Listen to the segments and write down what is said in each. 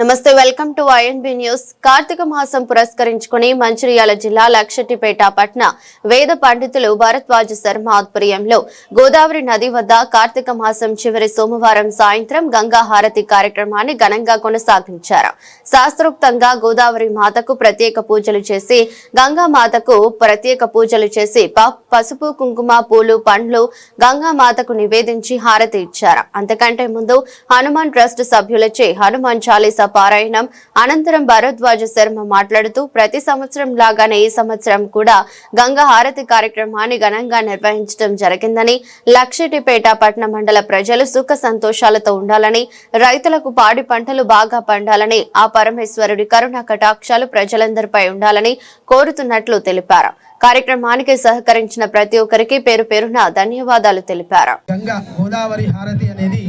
నమస్తే welcome to INB news కార్తీక మాసం పురస్కరించుకుని మంచిర్యాల జిల్లా లక్షటిపేట పట్న వేద పండితులు భరద్వాజ శర్మ ఆధ్వర్యంలో గోదావరి నది వద్ద కార్తీక మాసం చివరి సోమవారం సాయంత్రం గంగా హారతి కార్యక్రమాన్ని ఘనంగా కొనసాగించారు. శాస్త్రోక్తంగా గోదావరి మాతకు ప్రత్యేక పూజలు చేసి గంగా మాతకు ప్రత్యేక పూజలు చేసి ప- పసుపు కుంకుమ పూలు పండ్లు గంగా మాతకు నివేదించి హారతి ఇచ్చారు. అంతకంటే ముందు హనుమాన్ ట్రస్ట్ సభ్యులచే హనుమాన్ చాలీసా పారాయణం అనంతరం భరద్వాజ శర్మ మాట్లాడుతూ ప్రతి సంవత్సరం లాగానే ఈ సంవత్సరం కూడా గంగా హారతి కార్యక్రమాన్ని ఘనంగా నిర్వహించడం జరిగిందని లక్షటిపేట పట్టణ మండల ప్రజలు సుఖ సంతోషాలతో ఉండాలని రైతులకు పాడి పంటలు బాగా పండాలని ఆ పరమేశ్వరుడి కరుణ కటాక్షాలు ప్రజలందరిపై ఉండాలని కోరుతున్నట్లు తెలిపారు. కార్యక్రమానికి సహకరించిన ప్రతి ఒక్కరికి పేరు పేరున ధన్యవాదాలు తెలిపారు. గంగా గోదావరి హారతి అనేది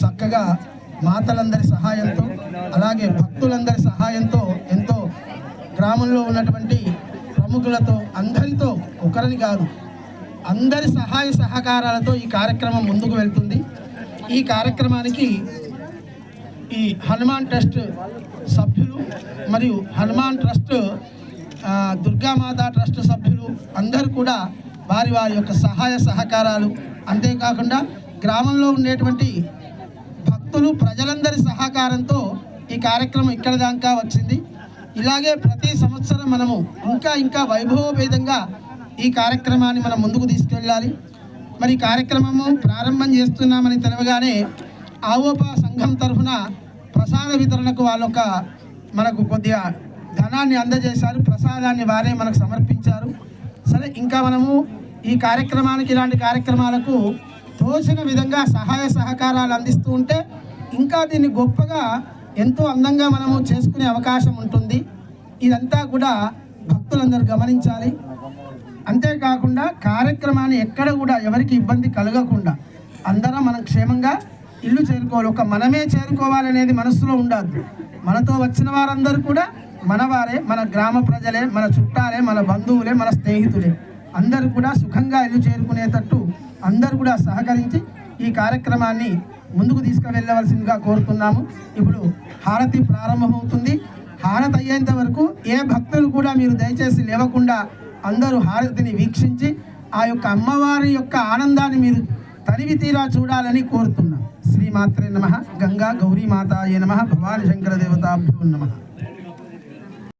చక్కగా మాతలందరి సహాయంతో అలాగే భక్తులందరి సహాయంతో ఎంతో గ్రామంలో ఉన్నటువంటి ప్రముఖులతో అందరితో ఒకరిని కాదు అందరి సహాయ సహకారాలతో ఈ కార్యక్రమం ముందుకు వెళ్తుంది. ఈ కార్యక్రమానికి ఈ హనుమాన్ ట్రస్ట్ సభ్యులు మరియు హనుమాన్ ట్రస్ట్ దుర్గామాత ట్రస్ట్ సభ్యులు అందరూ కూడా వారి వారి యొక్క సహాయ సహకారాలు. అంతేకాకుండా గ్రామంలో ఉండేటువంటి భక్తులు ప్రజలందరి సహకారంతో ఈ కార్యక్రమం ఇక్కడ దాకా వచ్చింది. ఇలాగే ప్రతి సంవత్సరం మనము ఇంకా ఇంకా వైభవభేదంగా ఈ కార్యక్రమాన్ని మనం ముందుకు తీసుకెళ్ళాలి. మరి కార్యక్రమము ప్రారంభం చేస్తున్నామని తెలవగానే ఆవోప సంఘం తరఫున ప్రసాద వితరణకు వాళ్ళొక మనకు కొద్దిగా ధనాన్ని అందజేశారు ప్రసాదాన్ని వారే మనకు సమర్పించారు. సరే ఇంకా మనము ఈ కార్యక్రమానికి ఇలాంటి కార్యక్రమాలకు తోచిన విధంగా సహాయ సహకారాలు అందిస్తూ ఉంటే ఇంకా దీన్ని గొప్పగా ఎంతో అందంగా మనము చేసుకునే అవకాశం ఉంటుంది. ఇదంతా కూడా భక్తులందరూ గమనించాలి. అంతేకాకుండా కార్యక్రమాన్ని ఎక్కడ కూడా ఎవరికి ఇబ్బంది కలగకుండా అందరం మనం క్షేమంగా ఇల్లు చేరుకోవాలి. ఒక మనమే చేరుకోవాలనేది మనసులో ఉండద్దు మనతో వచ్చిన వారందరూ కూడా మనవారే మన గ్రామ ప్రజలే మన చుట్టాలే మన బంధువులే మన స్నేహితులే. అందరూ కూడా సుఖంగా ఇల్లు చేరుకునేటట్టు అందరూ కూడా సహకరించి ఈ కార్యక్రమాన్ని ముందుకు తీసుకువెళ్ళవలసిందిగా కోరుతున్నాము. ఇప్పుడు హారతి ప్రారంభమవుతుంది. హారతి అయ్యేంత వరకు ఏ భక్తులు కూడా మీరు దయచేసి లేవకుండా అందరూ హారతిని వీక్షించి ఆ యొక్క అమ్మవారి యొక్క ఆనందాన్ని మీరు తనివి తీరా చూడాలని కోరుతున్నాం. శ్రీమాత్రే నమ. గంగా గౌరీ మాతాయ నమ. భవాని శంకర దేవతాభ్యో నమ.